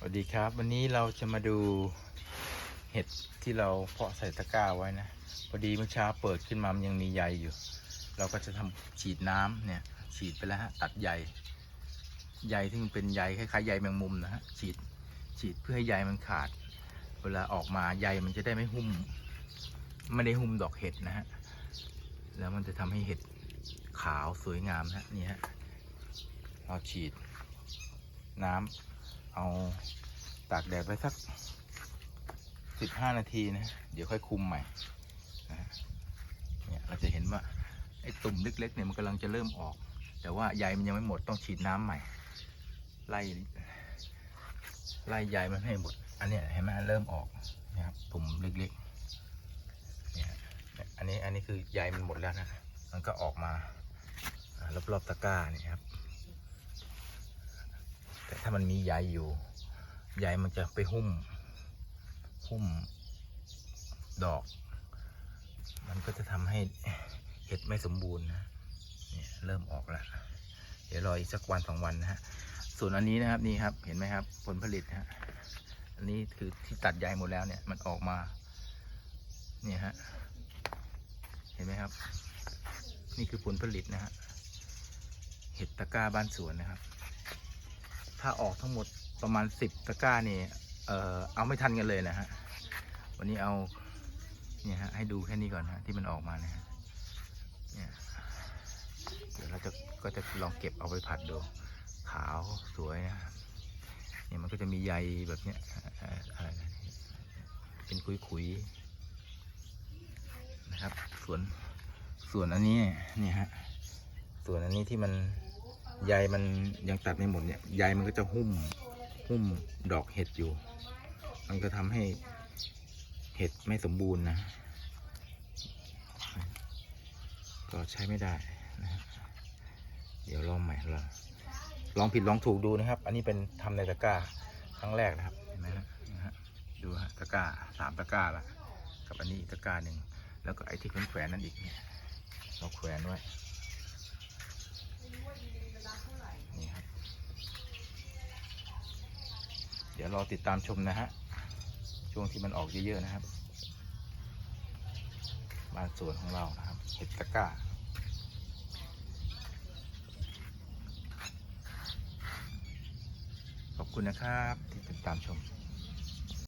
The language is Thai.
สวัสดีครับ วันนี้เราจะมาดูเห็ดที่เราเพาะใส่ตะกร้าไว้นะพอดีเมื่อเช้าเปิดขึ้นมามันยังมีใยอยู่ เราก็จะทำฉีดน้ำเนี่ย ฉีดไปแล้วฮะตัดใยใยที่มันเป็นใยคล้ายๆใยแมงมุมนะฮะฉีดฉีดเพื่อให้ใยมันขาด เวลาออกมาใยมันจะได้ไม่หุ้ม ไม่ได้หุ้มดอกเห็ดนะฮะแล้วมันจะทำให้เห็ดขาวสวยงามนะฮะนี่ฮะเราฉีดน้ำ เอาตากแดดไว้สักสิบห้านาทีนะ เดี๋ยวค่อยคุมใหม่นะเนี่ยเราจะเห็นว่าไอ้ตุ่มเล็กๆเนี่ยมันกำลังจะเริ่มออก แต่ว่าใยมันยังไม่หมดต้องฉีดน้ำใหม่ ไล่ไล่ใยมันให้หมด อันเนี้ยเห็นไหมเริ่มออกนะครับตุ่มเล็กๆเนี่ยอันนี้อันนี้คือใยมันหมดแล้วนะ มันก็ออกมารอบๆตะกร้าเนี่ยครับ ถ้ามันมีใยอยู่ใยมันจะไปหุ้ม หุ้มดอก มันก็จะทำให้เห็ดไม่สมบูรณ์นะเนี่ยเริ่มออกแล้ว เดี๋ยวรออีกสักวันสองวันนะฮะ ส่วนอันนี้นะครับนี่ครับ เห็นไหมครับ ผลผลิตฮะ อันนี้คือที่ตัดใยหมดแล้วเนี่ยมันออกมา เนี่ยฮะ เห็นไหมครับ นี่คือผลผลิตนะฮะ เห็ดตะกร้าบ้านสวนนะครับ ถ้าออกทั้งหมดประมาณสิบตะกร้านี่เออเอาไม่ทันกันเลยนะฮะ วันนี้เอาเนี่ยฮะให้ดูแค่นี้ก่อนฮะที่มันออกมานะฮะเนี่ยเดี๋ยวเราจะก็จะลองเก็บเอาไปผัดดู ขาวสวยนะเนี่ยมันก็จะมีใยแบบเนี้ยอะไรนะเป็นขุยๆนะครับ ส่วนส่วนอันนี้เนี่ยฮะส่วนอันนี้ที่มัน ใยมันยังตัดไม่หมดเนี่ยใยมันก็จะหุ้มหุ้มดอกเห็ดอยู่ มันก็ทำให้เห็ดไม่สมบูรณ์นะ ก็ใช้ไม่ได้นะเดี๋ยวลองใหม่ลองลองผิดลองถูกดูนะครับ อันนี้เป็นทำในตะกร้าครั้งแรกนะครับเห็นไหมฮะนะฮะดูฮะตะกร้าสามตะกร้าละกับอันนี้อีกตะกร้าหนึ่งแล้วก็ไอ้ที่แขวนนั่นอีกเนี่ยเราแขวนไว้ นี่ครับ เดี๋ ยวรอติดตามชมนะฮะ ช่วงที่มันออกเยอะๆนะครับ บ้านสวนของเรานะครับเห็ดตะก้าขอบคุณนะครับที่ติดตามชม